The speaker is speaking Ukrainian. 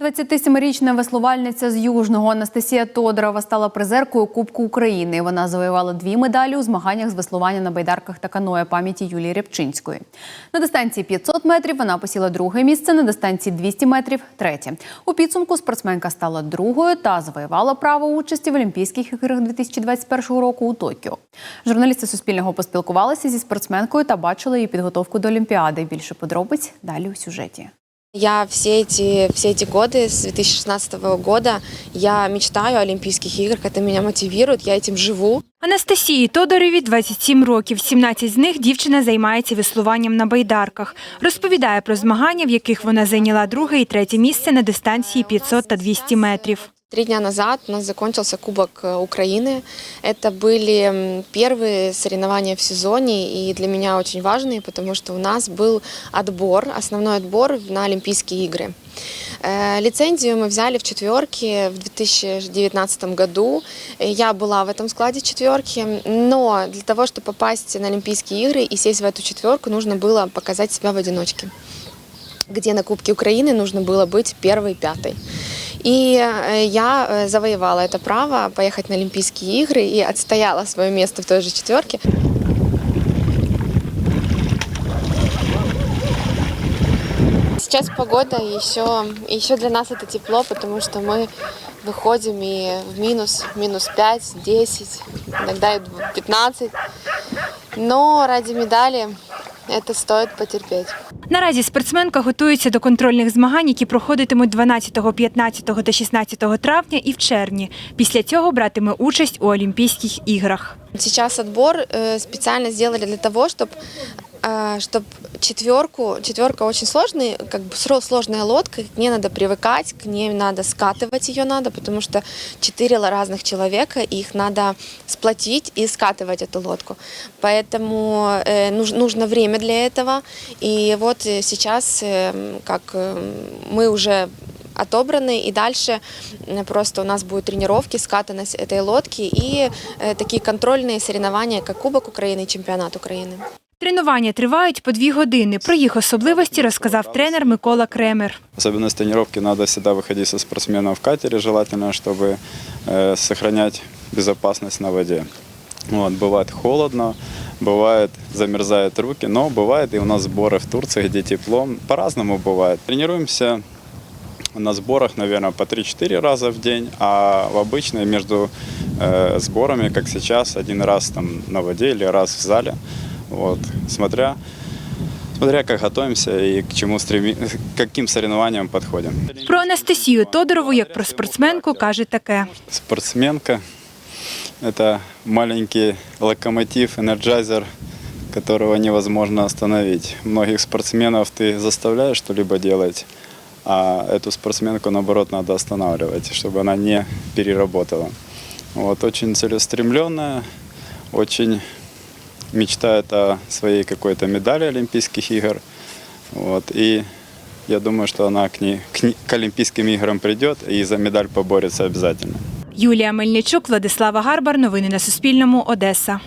27-річна веслувальниця з Южного Анастасія Тодорова стала призеркою Кубку України. Вона завоювала дві медалі у змаганнях з веслування на байдарках та каное пам'яті Юлії Рябчинської. На дистанції 500 метрів вона посіла друге місце, на дистанції 200 метрів – третє. У підсумку спортсменка стала другою та завоювала право участі в Олімпійських іграх 2021 року у Токіо. Журналісти Суспільного поспілкувалися зі спортсменкою та бачили її підготовку до Олімпіади. Більше подробиць далі у сюжеті. Я все эти, все эти годы, с 2016 года, я мечтаю о Олимпийских играх, это меня мотивирует, я этим живу. Анастасії Тодорові 27 років. 17 з них дівчина займається веслуванням на байдарках. Розповідає про змагання, в яких вона зайняла друге і третє місце на дистанції 500 та 200 метрів. Три дня назад у нас закончился Кубок э, Украины. Это были первые соревнования в сезоне и для меня очень важные, потому что у нас был отбор, основной отбор на Олимпийские игры. Э, Лицензию мы взяли в четверке в 2019 году. Э, Я была в этом складе четверки, но для того, чтобы попасть на Олимпийские игры и сесть в эту четверку, нужно было показать себя в одиночке где на Кубке Украины нужно было быть первой, пятой. И э, я э, завоевала это право поехать на Олимпийские игры и отстояла свое место в той же четверке. Сейчас погода еще, еще для нас это тепло, потому что мы выходим и в минус, минус 5, 10, иногда и 15. Но ради медали это стоит потерпеть. Наразі спортсменка готується до контрольних змагань, які проходитимуть 12, 15 та 16 травня і в червні. Після цього братиме участь у Олімпійських іграх. Сейчас отбор э, специально сделали для того, чтобы чтобы четверку, четверка очень сложный, как бы сложная лодка, к ней надо привыкать, к ней надо скатывать ее надо, потому что четыре разных человека, их надо сплотить и скатывать эту лодку. Поэтому э, нуж- нужно время для этого. И вот э, сейчас, э, как э, мы уже отобраны, и дальше просто у нас будут тренировки, скатанность этой лодки и э, такие контрольные соревнования, как Кубок Украины и Чемпионат Украины. Тренування тривають по дві години. Про їх особливості розказав тренер Микола Кремер. Особенность тренировки надо всегда выходить со спортсменом в катере, желательно, чтобы э, сохранять безопасность на воде. Вот, бывает холодно, бывает замерзают руки, но бывает и у нас сборы в Турции, где тепло. По-разному бывает. Тренируемся на сборах, наверное, по 3-4 раза в день, а в обычной между э, сборами, как сейчас, один раз там на воде или раз в зале. Вот, смотря, смотря как готовимся и к чему стреми... к каким соревнованиям подходим. Про Анастасію Тодорову, як про спортсменку, каже таке. Спортсменка – это маленький локомотив, энерджайзер, которого невозможно остановить. Многих спортсменов ты заставляешь что-либо делать, а эту спортсменку, наоборот, надо останавливать, чтобы она не переработала. Вот, очень целеустремленная, очень мечтает о своей какой-то медали Олимпийских игр. Вот, и я думаю, что она к, ней, к, к Олимпийским играм придет и за медаль поборется обязательно. Юлія Мельничук, Владислава Гарбар. Новини на Суспільному. Одеса.